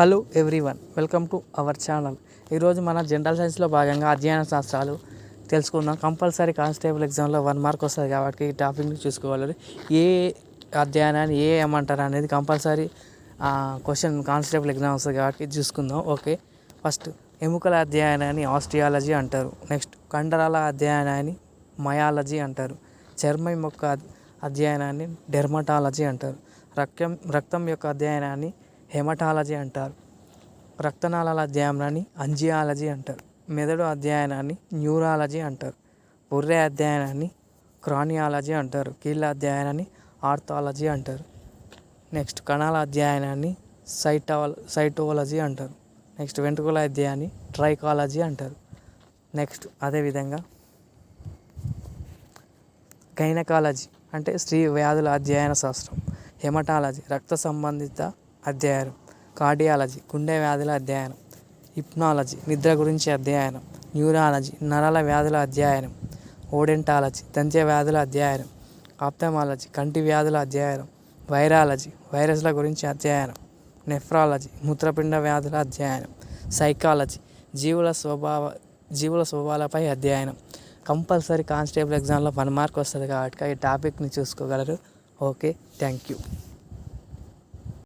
Hello everyone welcome to our channel ఈరోజు మన general సైన్స్లో భాగంగా అధ్యయన శాస్త్రాలు తెలుసుకుందాం. కంపల్సరీ కానిస్టేబుల్ ఎగ్జామ్లో వన్ మార్క్ వస్తుంది కాబట్టి ఈ టాపిక్ని చూసుకోవాలి. ఏ అధ్యయనాన్ని ఏ ఏమంటారు అనేది కంపల్సరీ క్వశ్చన్ కానిస్టేబుల్ ఎగ్జామ్ వస్తుంది కాబట్టి చూసుకుందాం. ఓకే ఫస్ట్ ఎముకల అధ్యయనాన్ని ఆస్ట్రియాలజీ అంటారు. నెక్స్ట్ కండరాల అధ్యయనాన్ని మయాలజీ అంటారు. చర్మం యొక్క అధ్యయనాన్ని డెర్మటాలజీ అంటారు. రక్తం రక్తం యొక్క అధ్యయనాన్ని హెమటాలజీ అంటారు. రక్తనాళాల అధ్యయనాన్ని అంజియాలజీ అంటారు. మెదడు అధ్యయనాన్ని న్యూరాలజీ అంటారు. బుర్రె అధ్యయనాన్ని క్రానియాలజీ అంటారు. కీళ్ళ అధ్యయనాన్ని ఆర్థాలజీ అంటారు. నెక్స్ట్ కణాల అధ్యయనాన్ని సైటాల సైటోలజీ అంటారు. నెక్స్ట్ వెంట్రుకల అధ్యయాన్ని ట్రైకాలజీ అంటారు. నెక్స్ట్ అదేవిధంగా గైనకాలజీ అంటే స్త్రీ వ్యాధుల అధ్యయన శాస్త్రం హెమటాలజీ రక్త సంబంధిత అధ్యయనం కార్డియాలజీ గుండె వ్యాధుల అధ్యయనం. హిప్నాలజీ నిద్ర గురించి అధ్యయనం. న్యూరాలజీ నరాల వ్యాధుల అధ్యయనం. ఓడెంటాలజీ దంత్య వ్యాధుల అధ్యయనం. ఆప్థమాలజీ కంటి వ్యాధుల అధ్యయనం. వైరాలజీ వైరస్ల గురించి అధ్యయనం. నెఫ్రాలజీ మూత్రపిండ వ్యాధుల అధ్యయనం. సైకాలజీ జీవుల స్వభావ జీవుల స్వభావాలపై అధ్యయనం. కంపల్సరీ కానిస్టేబుల్ ఎగ్జామ్లో వన్ మార్క్ వస్తుంది కాబట్టి ఈ టాపిక్ని చూసుకోగలరు. Okay thank you.